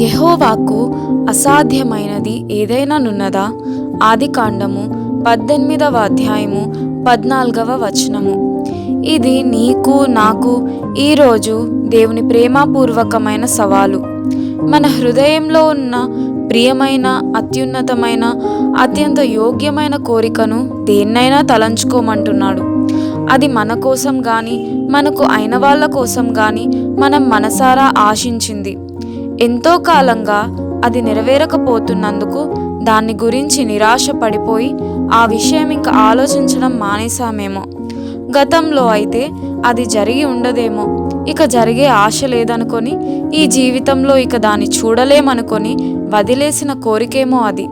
యహోవాకు అసాధ్యమైనది ఏదైనా నున్నదా? ఆది కాండము పద్దెనిమిదవ అధ్యాయము పద్నాలుగవ వచనము. ఇది నీకు నాకు ఈరోజు దేవుని ప్రేమపూర్వకమైన సవాలు. మన హృదయంలో ఉన్న ప్రియమైన అత్యున్నతమైన అత్యంత యోగ్యమైన కోరికను దేన్నైనా తలంచుకోమంటున్నాడు. అది మన కోసం కానీ మనకు అయిన వాళ్ళ కోసం కానీ మనం మనసారా ఆశించింది. ఎంతో కాలంగా అది నెరవేరకపోతున్నందుకు దాన్ని గురించి నిరాశ పడిపోయి ఆ విషయం ఇంకా ఆలోచించడం మానేశామేమో. గతంలో అయితే అది జరిగి ఉండదేమో. ఇక జరిగే ఆశ లేదనుకొని ఈ జీవితంలో ఇక దాన్ని చూడలేమనుకొని వదిలేసిన కోరికేమో అది.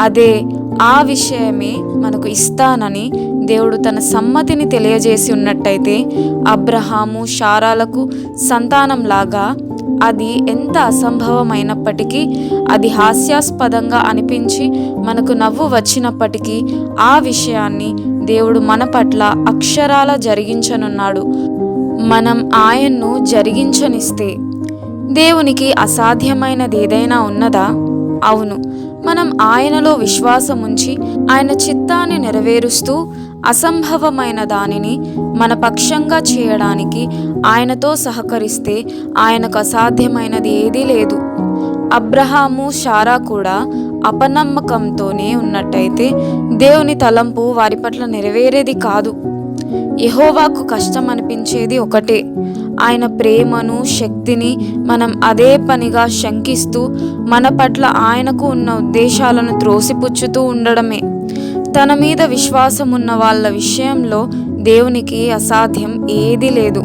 అదే ఆ విషయమే మనకు ఇస్తానని దేవుడు తన సమ్మతిని తెలియజేసి ఉన్నట్టయితే అబ్రహాము షారాలకు సంతానంలాగా అది ఎంత అసంభవమైనప్పటికీ అది హాస్యాస్పదంగా అనిపించి మనకు నవ్వు వచ్చినప్పటికీ ఆ విషయాన్ని దేవుడు మన పట్ల అక్షరాల జరిగించనున్నాడు. మనం ఆయన్ను జరిగించనిస్తే దేవునికి అసాధ్యమైనది ఏదైనా ఉన్నదా? అవును. మనం ఆయనలో విశ్వాసం ఉంచి ఆయన చిత్తాన్ని నెరవేరుస్తూ అసంభవమైన దానిని మన పక్షంగా చేయడానికి ఆయనతో సహకరిస్తే ఆయనకు అసాధ్యమైనది ఏదీ లేదు. అబ్రహాము షారా కూడా అపనమ్మకంతోనే ఉన్నట్టయితే దేవుని తలంపు వారి పట్ల నెరవేరేది కాదు. యహోవాకు కష్టం అనిపించేది ఒకటే. ఆయన ప్రేమను శక్తిని మనం అదే పనిగా శంకిస్తూ మన పట్ల ఆయనకు ఉన్న ఉద్దేశాలను త్రోసిపుచ్చుతూ ఉండడమే. తన మీద విశ్వాసం ఉన్న వాళ్ళ విషయంలో దేవునికి అసాధ్యం ఏదీ లేదు.